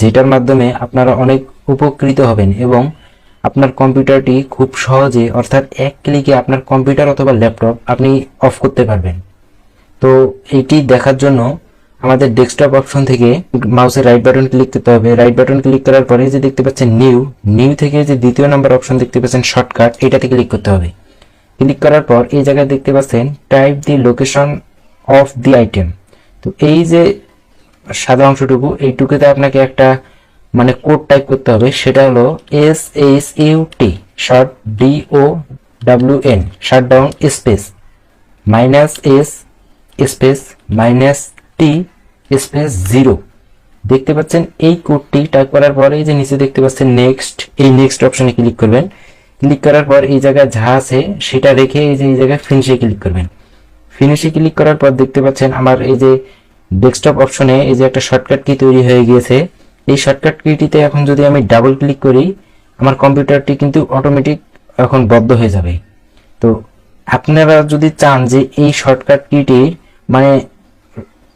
যেটার মাধ্যমে আপনারা অনেক উপকৃত হবেন এবং আপনার কম্পিউটারটি খুব সহজে, অর্থাৎ এক ক্লিকে আপনার কম্পিউটার অথবা ল্যাপটপ আপনি অফ করতে পারবেন। তো এটি দেখার জন্য আমাদের ডেস্কটপ অপশন থেকে মাউসের রাইট বাটন ক্লিক করতে হবে। রাইট বাটন ক্লিক করার পরে যে দেখতে পাচ্ছেন নিউ নিউ থেকে যে দ্বিতীয় নাম্বার অপশন দেখতে পাচ্ছেন শর্টকাট, এটাতে ক্লিক করতে হবে। ক্লিক করার পর এই জায়গায় দেখতে পাচ্ছেন, type the location of the item. তো এই যে সাদা অংশটুকু, এইটুকুতে আপনাকে একটা মানে কোড টাইপ করতে হবে, সেটা হলো S H U T short D O W N shut down space minus S space minus T space zero দেখতে পাচ্ছেন, এই কোডটি টাইপ করার পরে, এই যে নিচে দেখতে পাচ্ছেন নেক্সট এই নেক্সট অপশনে ক্লিক করবেন। ক্লিক করার পর, এই জায়গায় যা আছে, সেটা রেখে এই যে, এই জায়গায় ফিনিশে ক্লিক করবেন। ফিনিশে ক্লিক করার পর দেখতে পাচ্ছেন, আমার এই যে ডেস্কটপ অপশনে এই যে একটা শর্টকাট কি তৈরি হয়ে গিয়েছে, এই শর্টকাট কিটিতে এখন যদি আমি ডাবল ক্লিক করি, আমার কম্পিউটারটি কিন্তু অটোমেটিক এখন বদ্ধ হয়ে যাবে। তো আপনারা যদি চান যে এই শর্টকাট কিটির মানে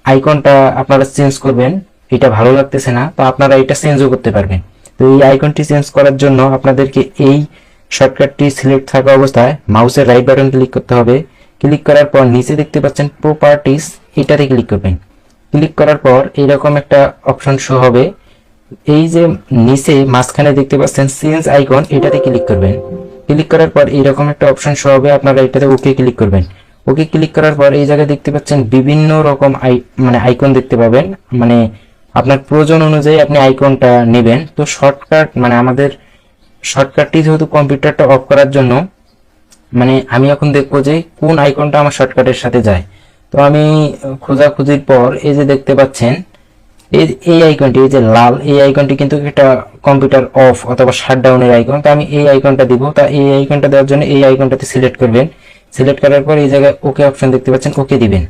আইকনটা আপনারা চেঞ্জ করবেন, এটা ভালো লাগতেছে না, তো আপনারা এটা চেঞ্জও করতে পারবেন। তো এই আইকনটি চেঞ্জ করার জন্য আপনাদেরকে এই শর্টকাটটি সিলেক্ট থাকা অবস্থায় মাউসের রাইট বাটন ক্লিক করতে হবে। ক্লিক করার পর নিচে দেখতে পাচ্ছেন প্রপার্টিস এটাতে ক্লিক করবেন। ক্লিক করার পর এইরকম একটা অপশন শো হবে। এই যে নিচে মাঝখানে দেখতে পাচ্ছেন চেঞ্জ আইকন এটাতে ক্লিক করবেন। ক্লিক করার পর এইরকম একটা অপশন শো হবে, আপনারা এটাতে ওকে ক্লিক করবেন। ওকে ক্লিক করার পর এই জায়গায় দেখতে পাচ্ছেন বিভিন্ন রকম আই মানে আইকন দেখতে পাবেন। মানে আপনার প্রয়োজন অনুযায়ী আপনি আইকনটা নেবেন। তো শর্টকাট মানে আমাদের শর্টকাটটি যেহেতু কম্পিউটারটা অফ করার জন্য মানে আমি এখন দেখব যে কোন আইকনটা আমার শর্টকাটের সাথে যায়। তো আমি খোঁজাখুঁজির পর এই যে দেখতে পাচ্ছেন, এই এই আইকনটি এই যে লাল এই আইকনটি কিন্তু একটা কম্পিউটার অফ অথবা শাটডাউনের আইকন তো আমি এই আইকনটা দিব। তা এই আইকনটা দেওয়ার জন্য এই আইকনটাতে সিলেক্ট করবেন। সিলেক্ট করার পর এই জায়গায় ওকে অপশন দেখতে পাচ্ছেন ওকে দিবেন।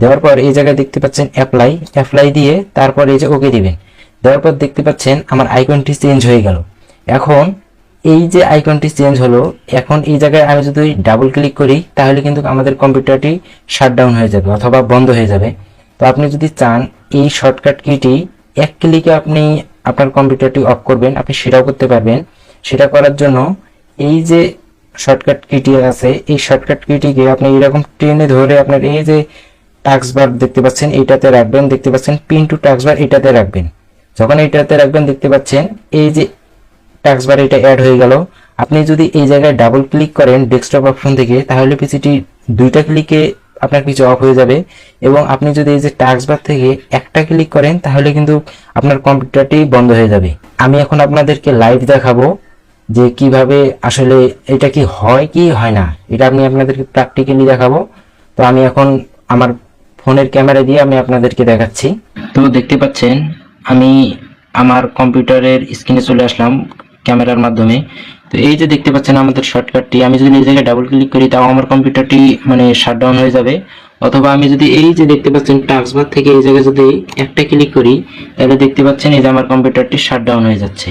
দেওয়ার পর এই জায়গায় দেখতে পাচ্ছেন অ্যাপ্লাই অ্যাপ্লাই দিয়ে তারপর এই যে ওকে দিবেন। দেওয়ার পর দেখতে পাচ্ছেন আমার আইকনটি চেঞ্জ হয়ে গেল। এখন এই যে আইকনটি চেঞ্জ হলো, এখন এই জায়গায় আমি যদি ডাবল ক্লিক করি, তাহলে কিন্তু আমাদের কম্পিউটারটি শাটডাউন হয়ে যাবে অথবা বন্ধ হয়ে যাবে। তো আপনি যদি চান, এই শর্টকাট কিটি এক ক্লিকে আপনি আপনার কম্পিউটারটি অফ করবেন, আপনি সেটাও করতে পারবেন। সেটা করার জন্য এই যে শর্টকাট কিটি আছে, এই শর্টকাট কিটিকে আপনি এরকম টেনে ধরে আপনার এই যে টাক্স বার দেখতে পাচ্ছেন এইটাতে রাখবেন, দেখতে পাচ্ছেন পিন টু টাক্স বার এটাতে রাখবেন। যখন এইটাতে রাখবেন, দেখতে পাচ্ছেন, এই যে টাক্স বার এটা অ্যাড হয়ে গেল। আপনি যদি এই জায়গায় ডাবল ক্লিক করেন ডেস্কটপ অপশন থেকে, তাহলে পিসিটি দুইটা ক্লিকে আপনার কিছু অফ হয়ে যাবে এবং আপনি যদি এই যে টাক্স বার থেকে একটা ক্লিক করেন, তাহলে কিন্তু আপনার কম্পিউটারটি বন্ধ হয়ে যাবে। আমি এখন আপনাদেরকে লাইভ দেখাবো যে কীভাবে আসলে এটা কি হয় কি হয় না। এটা আমি আপনাদেরকে প্র্যাকটিক্যালি দেখাবো। তো আমি এখন আমার ফোনের ক্যামেরা দিয়ে আমি আপনাদেরকে দেখাচ্ছি। তো দেখতে পাচ্ছেন, আমি আমার কম্পিউটারের স্ক্রিনে চলে আসলাম। ক্যামেরার মাধ্যমে। তো এই যে দেখতে পাচ্ছেন আমাদের শর্টকাটটি আমি যদি এই জায়গায় ডাবল ক্লিক করি, তাও আমার কম্পিউটারটি মানে শাটডাউন হয়ে যাবে। অথবা আমি যদি এই যে দেখতে পাচ্ছেন টাস্কবার থেকে এই জায়গায় যদি একটা ক্লিক করি, তাহলে দেখতে পাচ্ছেন এই যে আমার কম্পিউটারটি শাটডাউন হয়ে যাচ্ছে।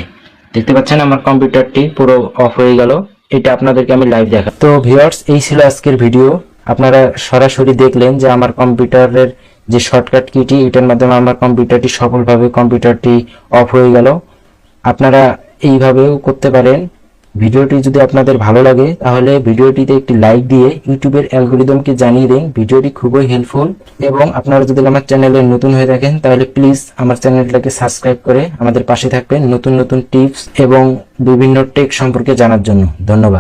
দেখতে পাচ্ছেন আমার কম্পিউটারটি পুরো অফ হয়ে গেল। এটা আপনাদেরকে আমি লাইভ দেখা তো ভিউয়ার্স এই ছিল আজকের ভিডিও আপনারা সরাসরি দেখলেন যে আমার কম্পিউটারের যে শর্টকাট কিটি এটার মাধ্যমে আমার কম্পিউটারটি সফলভাবে কম্পিউটারটি অফ হয়ে গেল। আপনারা এইভাবেও করতে পারেন। ভিডিওটি যদি আপনাদের ভালো লাগে, তাহলে ভিডিওটিতে একটি লাইক দিয়ে ইউটিউবের অ্যালগোরিদমকে জানিয়ে দিন। ভিডিওটি খুবই হেল্পফুল। এবং আপনারা যদি আমার চ্যানেলে নতুন হয়ে থাকেন, তাহলে প্লিজ আমার চ্যানেলটাকে সাবস্ক্রাইব করে আমাদের পাশে থাকবেন নতুন নতুন টিপস এবং বিভিন্ন টেক সম্পর্কে জানার জন্য। ধন্যবাদ।